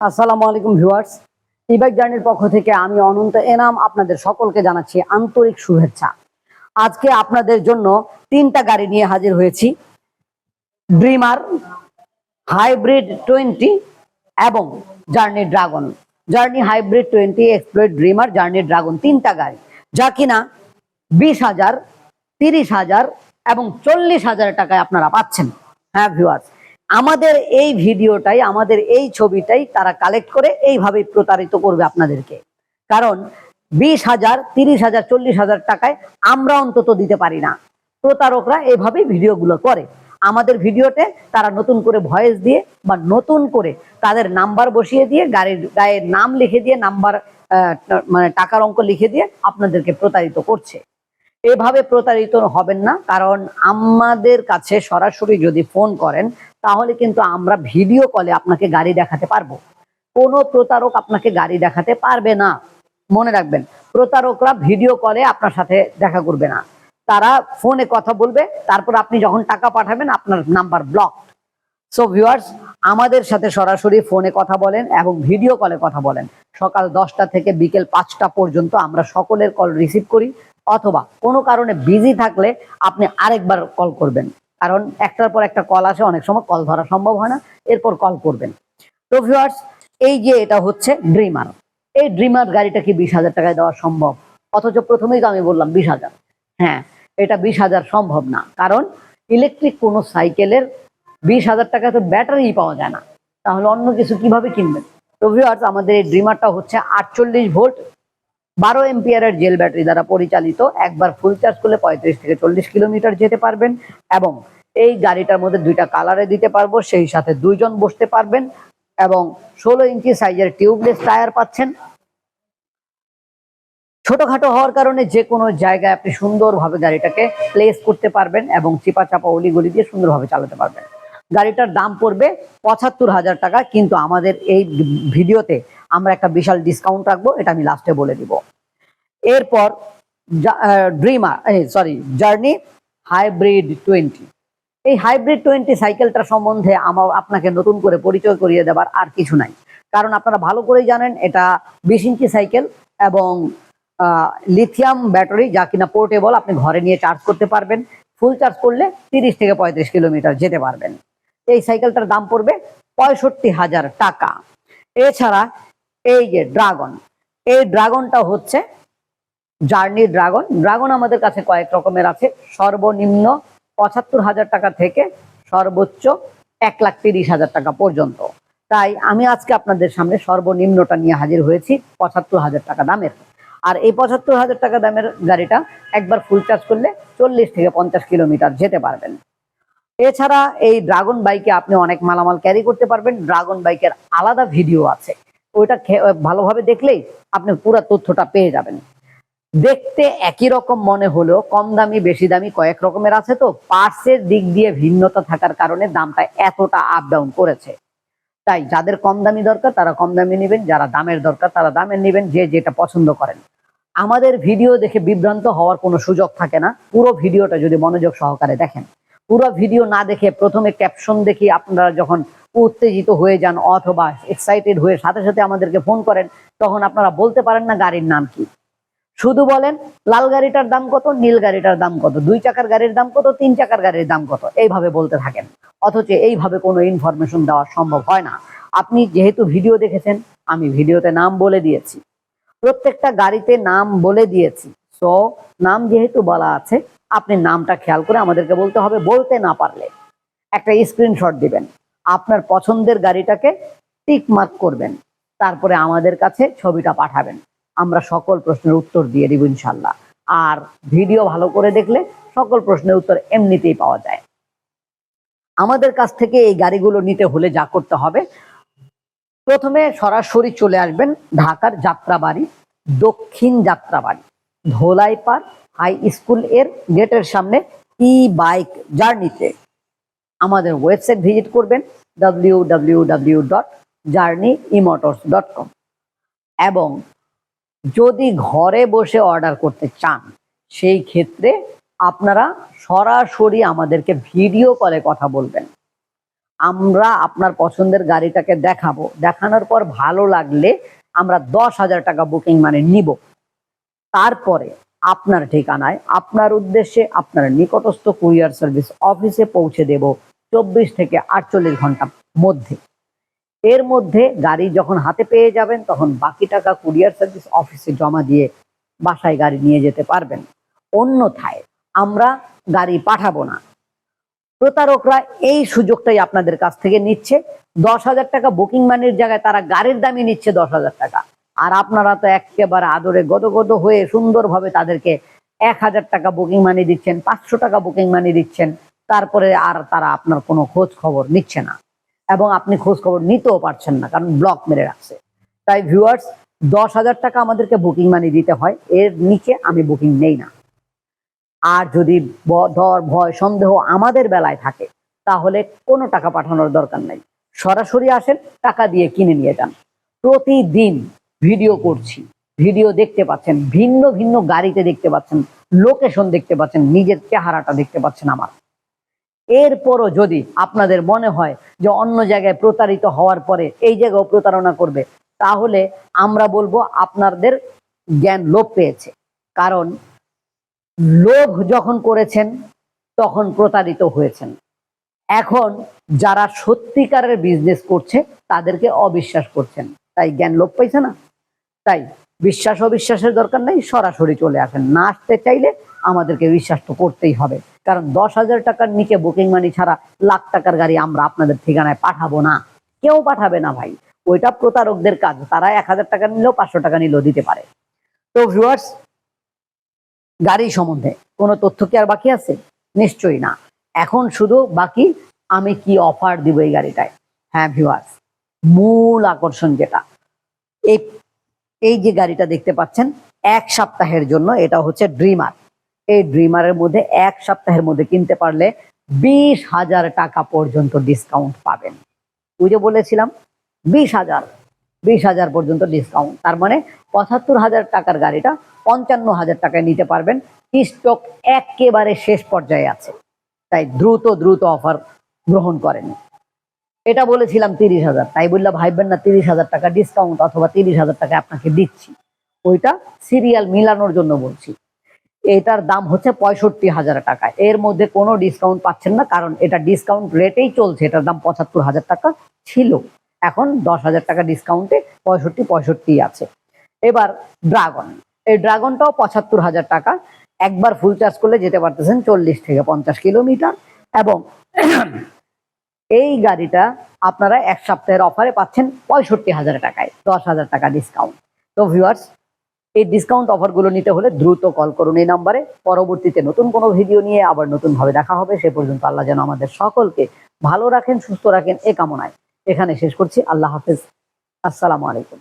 আসসালামু আলাইকুম viewers. E-bike জার্নির পক্ষ থেকে আমি অনন্ত এনাম আপনাদের সকলকে জানাচ্ছি আন্তরিক শুভেচ্ছা। আজকে আপনাদের জন্য তিনটা গাড়ি নিয়ে হাজির হয়েছি। ড্রিমার হাইব্রিড টোয়েন্টি এবং journey dragon journey hybrid twenty explore dreamer journey dragon তিনটা গাড়ি। যা কিনা বিশ হাজার, তিরিশ হাজার এবং চল্লিশ হাজার টাকায় আপনারা পাচ্ছেন। হ্যাঁ ভিউয়ার্স আমাদের এই ভিডিওটাই, আমাদের এই ছবিটাই তারা কালেক্ট করে এইভাবেই প্রতারিত করবে আপনাদেরকে। কারণ বিশ হাজার, তিরিশ হাজার, চল্লিশ হাজার টাকায় আমরা অন্তত দিতে পারি না। প্রতারকরা এইভাবেই ভিডিওগুলো করে। আমাদের ভিডিওতে তারা নতুন করে ভয়েস দিয়ে বা নতুন করে তাদের নাম্বার বসিয়ে দিয়ে গাড়ির গায়ের নাম লিখে দিয়ে নাম্বার মানে টাকার অঙ্ক লিখে দিয়ে আপনাদেরকে প্রতারিত করছে। এভাবে প্রতারিত হবেন না, কারণ আমাদের কাছে সরাসরি যদি ফোন করেন তাহলে কিন্তু আমরা ভিডিও কলে আপনাকে গাড়ি দেখাতে পারব। কোনো প্রতারক আপনাকে গাড়ি দেখাতে পারবে না। মনে রাখবেন, প্রতারকরা ভিডিও কলে আপনার সাথে দেখা করবে না। তারা ফোনে কথা বলবে, তারপর আপনি যখন টাকা পাঠাবেন, আপনার নাম্বার ব্লক সো ভিউয়ার্স আমাদের সাথে সরাসরি ফোনে কথা বলেন এবং ভিডিও কলে কথা বলেন। সকাল দশটা থেকে বিকেল পাঁচটা পর্যন্ত আমরা সকলের কল রিসিভ করি, অথবা কোনো কারণে বিজি থাকলে আপনি আরেকবার কল করবেন। কারণ একটার পর একটা কল আসে, অনেক সময় কল ধরা সম্ভব হয় না, এরপর কল করবেন। তো ভিউয়ার্স এই যে এটা হচ্ছে ড্রিমার এই ড্রিমার গাড়িটা কি বিশ হাজার টাকায় দেওয়া সম্ভব? অথচ প্রথমেই তো আমি বললাম বিশ হাজার। হ্যাঁ এটা বিশ হাজার সম্ভব না। কারণ ইলেকট্রিক কোনো সাইকেলের বিশ হাজার টাকায় তো ব্যাটারি পাওয়া যায় না। তাহলে অন্য কিছু কীভাবে কিনবেন? তো ভিউয়ার্স আমাদের এই ড্রিমারটা হচ্ছে আটচল্লিশ ভোল্ট বারো এম্পিয়ারের জেল ব্যাটারি দ্বারা পরিচালিত, একবার ফুল চার্জ করলে পঁয়ত্রিশ থেকে চল্লিশ কিলোমিটার যেতে পারবেন এবং এই গাড়িটার মধ্যে দুইটা কালারে দিতে পারব, সেই সাথে দুইজন বসতে পারবেন এবং ষোলো ইঞ্চি সাইজের টিউবলেস টায়ার পাচ্ছেন। ছোটখাটো হওয়ার কারণে যে কোনো জায়গায় আপনি সুন্দরভাবে গাড়িটাকে প্লেস করতে পারবেন এবং চিপা চাপা অলিগলি দিয়ে সুন্দরভাবে চালাতে পারবেন। গাড়িটার দাম পড়বে পঁচাত্তর হাজার টাকা, কিন্তু আমাদের এই ভিডিওতে আমরা একটা বিশাল ডিসকাউন্ট রাখব, এটা আমি লাস্টে বলে দিব। এরপর dreamer sorry journey hybrid twenty এই হাইব্রিড টোয়েন্টি সাইকেলটা সম্বন্ধে আমার, আপনাকে নতুন করে পরিচয় করিয়ে দেবার আর কিছু নাই। কারণ আপনারা ভালো করেই জানেন, এটা বিশ ইঞ্চি সাইকেল এবং লিথিয়াম ব্যাটারি যা কিনা পোর্টেবল আপনি ঘরে নিয়ে চার্জ করতে পারবেন। ফুল চার্জ করলে তিরিশ থেকে পঁয়ত্রিশ কিলোমিটার যেতে পারবেন। এই সাইকেলটার দাম পড়বে পঁয়ষট্টি হাজার টাকা। এছাড়া এই যে ড্রাগন এই ড্রাগনটা হচ্ছে জার্নি ড্রাগন ড্রাগন আমাদের কাছে কয়েক রকমের আছে। সর্বনিম্ন পঁচাত্তর হাজার টাকা থেকে সর্বোচ্চ এক লাখ তিরিশ হাজার টাকা পর্যন্ত। তাই আমি আজকে আপনাদের সামনে সর্বনিম্নটা নিয়ে হাজির হয়েছি, পঁচাত্তর হাজার টাকা দামের। আর এই পঁচাত্তর হাজার টাকা দামের গাড়িটা একবার ফুল চার্জ করলে চল্লিশ থেকে পঞ্চাশ কিলোমিটার যেতে পারবেন। এছাড়া এই ড্রাগন বাইকে আপনি অনেক মালামাল ক্যারি করতে পারবেন। ড্রাগন বাইকের আলাদা ভিডিও আছে। ওইটা ভালোভাবে দেখলেই আপনি পুরো তথ্যটা পেয়ে যাবেন। দেখতে একই রকম মনে হলেও কম দামি, বেশি দামি, কয়েক রকমের আছে তো পার্সের দিক দিয়ে ভিন্নতা থাকার কারণে দামটা এতটা আপ ডাউন করেছে। তাই যাদের কম দামি দরকার, তারা কম দামি নেবেন, যারা দামের দরকার, তারা দামের নেবেন, যে যেটা পছন্দ করেন। আমাদের ভিডিও দেখে বিভ্রান্ত হওয়ার কোনো সুযোগ থাকে না, পুরো ভিডিওটা যদি মনোযোগ সহকারে দেখেন। পুরো ভিডিও না দেখে প্রথমে ক্যাপশন দেখি আপনারা যখন উত্তেজিত হয়ে যান অথবা এক্সাইটেড হয়ে সাথে সাথে আমাদেরকে ফোন করেন, তখন আপনারা বলতে পারেন না গাড়ির নাম কি। শুধু বলেন, লাল গাড়িটার দাম কত, নীল গাড়িটার দাম কত, দুই চাকার গাড়ির দাম কত, তিন চাকার গাড়ির দাম কত, এইভাবে বলতে থাকেন। অথচ এইভাবে কোনো ইনফরমেশন দেওয়া সম্ভব হয় না। আপনি যেহেতু ভিডিও দেখেছেন, আমি ভিডিওতে নাম বলে দিয়েছি। প্রত্যেকটা গাড়িতে নাম বলে দিয়েছি। সো নাম যেহেতু বলা আছে, আপনি নামটা খেয়াল করে আমাদেরকে বলতে হবে বলতে না পারলে। একটা স্ক্রিনশট দিবেন। আপনার পছন্দের গাড়িটাকে টিক মার্ক করবেন। তারপরে আমাদের কাছে ছবিটা পাঠাবেন। আমরা সকল প্রশ্নের উত্তর দিয়ে দিব ইনশাল্লাহ। আর ভিডিও ভালো করে দেখলে সকল প্রশ্নের উত্তর এমনিতেই পাওয়া যায়। আমাদের কাছ থেকে এই গাড়িগুলো নিতে হলে যা করতে হবে, প্রথমে সরাসরি চলে আসবেন ঢাকার যাত্রাবাড়ি, দক্ষিণ যাত্রাবাড়ি। ধোলাইপাড় হাই স্কুলের গেটের সামনে ই বাইক জার্নিতে আমাদের ওয়েবসাইট ভিজিট করবেন ডাব্লিউ ডট জার্নি ডট এবং যদি ঘরে বসে অর্ডার করতে চান, সেই ক্ষেত্রে আপনারা সরাসরি আমাদেরকে ভিডিও কলে কথা বলবেন। আমরা আপনার পছন্দের গাড়িটাকে দেখাবো। দেখানোর পর ভালো লাগলে আমরা দশ হাজার টাকা বুকিং মানে নিব। তারপরে আপনার ঠিকানায়, আপনার উদ্দেশ্যে আপনার নিকটস্থ কুরিয়ার সার্ভিস অফিসে পৌঁছে দেব চব্বিশ থেকে আটচল্লিশ ঘণ্টার মধ্যে। এর মধ্যে গাড়ি যখন হাতে পেয়ে যাবেন, তখন বাকি টাকা কুরিয়ার সার্ভিস অফিসে জমা দিয়ে বাসায় গাড়ি নিয়ে যেতে পারবেন। অন্যথায় আমরা গাড়ি পাঠাবো না। প্রতারকরা এই সুযোগটাই আপনাদের কাছ থেকে নিচ্ছে। দশ হাজার টাকা বুকিং মানির জায়গায় তারা গাড়ির দামই নিচ্ছে দশ হাজার টাকা। আর আপনারা তো একেবারে আদরে গদগদ হয়ে সুন্দরভাবে তাদেরকে এক হাজার টাকা বুকিং মানি দিচ্ছেন, পাঁচশো টাকা বুকিং মানি দিচ্ছেন, তারপরে আর তারা আপনার কোনো খোঁজ খবর নিচ্ছে না। এবং আপনি খোঁজ খবর নিতেও পারছেন না, কারণ ব্লক মেরে রাখছে। তাই ভিউয়ার্স দশ হাজার টাকা আমাদেরকে বুকিং মানি দিতে হয়, এর নিচে আমি বুকিং নেই না। আর যদি ডর ভয়, সন্দেহ আমাদের বেলায় থাকে, তাহলে কোনো টাকা পাঠানোর দরকার নাই। সরাসরি আসেন, টাকা দিয়ে কিনে নিয়ে যান। প্রতিদিন ভিডিও করছি। ভিডিও দেখতে পাচ্ছেন, ভিন্ন ভিন্ন গাড়িতে দেখতে পাচ্ছেন, লোকেশন দেখতে পাচ্ছেন, নিজের চেহারাটা দেখতে পাচ্ছেন আমার। এরপরও যদি আপনাদের মনে হয় যে অন্য জায়গায় প্রতারিত হওয়ার পরে এই জায়গাও প্রতারণা করবে, তাহলে আমরা বলব আপনাদের জ্ঞান লোপ পেয়েছে। কারণ লোভ যখন করেছেন, তখন প্রতারিত হয়েছেন। এখন যারা সত্যিকারের বিজনেস করছে, তাদেরকে অবিশ্বাস করছেন। তাই জ্ঞান লোভ পাইছে না? তাই বিশ্বাস অবিশ্বাসের দরকার নেই, সরাসরি চলে আসেন। না আসতে চাইলে আমাদেরকে বিশ্বাস তো করতেই হবে। কারণ দশ হাজার টাকার নিচে বুকিং মানি ছাড়া লাখ টাকার গাড়ি আমরা আপনাদের ঠিকানায় পাঠাবো না। কেউ পাঠাবে না ভাই। ওইটা প্রতারকদের কাজ। তারা এক হাজার টাকা নিলেও পাঁচশো টাকা নিলেও দিতে পারে। তো ভিউয়ার্স গাড়ি সম্বন্ধে কোনো তথ্য কি আর বাকি আছে? নিশ্চয়ই না। এখন শুধু বাকি, আমি কি অফার দিব এই গাড়িটায়? হ্যাঁ ভিউয়ার্স মূল আকর্ষণ যেটা এই এই যে গাড়িটা দেখতে পাচ্ছেন, এক সপ্তাহের জন্য এটা হচ্ছে ড্রিমার এই ড্রিমারের মধ্যে এক সপ্তাহের মধ্যে কিনতে পারলে বিশ হাজার টাকা পর্যন্ত ডিসকাউন্ট পাবেন। ওই যে বলেছিলাম, বিশ হাজার বিশ হাজার পর্যন্ত ডিসকাউন্ট তার মানে পঁচাত্তর হাজার টাকার গাড়িটা পঞ্চান্ন হাজার টাকায় নিতে পারবেন। স্টক একেবারে শেষ পর্যায়ে আছে। তাই দ্রুত দ্রুত অফার গ্রহণ করেন। এটা বলেছিলাম তিরিশ হাজার, তাই বললাম ভাইবেন না তিরিশ হাজার টাকা ডিসকাউন্ট অথবা তিরিশ হাজার টাকা আপনাকে দিচ্ছি। ওইটা সিরিয়াল মিলানোর জন্য বলছি। এটার দাম হচ্ছে পঁয়ষট্টি হাজার টাকা। এর মধ্যে কোনো ডিসকাউন্ট পাচ্ছেন না, কারণ এটা ডিসকাউন্ট রেটেই চলছে। এটার দাম পঁচাত্তর হাজার টাকা ছিল। এখন দশ হাজার টাকা ডিসকাউন্টে পঁয়ষট্টি পঁয়ষট্টি আছে। এবার ড্রাগন এই ড্রাগনটাও পঁচাত্তর হাজার টাকা। একবার ফুল চার্জ করলে যেতে পারতেছেন চল্লিশ থেকে পঞ্চাশ কিলোমিটার এবং এই গাড়িটা আপনারা এক সপ্তাহের অফারে পাচ্ছেন পঁয়ষট্টি হাজার টাকায়, দশ হাজার টাকা ডিসকাউন্ট তো ভিউয়ার্স এই ডিসকাউন্ট অফারগুলো নিতে হলে দ্রুত কল করুন এই নাম্বারে পরবর্তীতে নতুন কোনো ভিডিও নিয়ে আবার নতুনভাবে দেখা হবে। সে পর্যন্ত আল্লাহ যেন আমাদের সকলকে ভালো রাখেন, সুস্থ রাখেন এ কামনায়। এখানে শেষ করছি। আল্লাহ হাফেজ। আসসালামু আলাইকুম।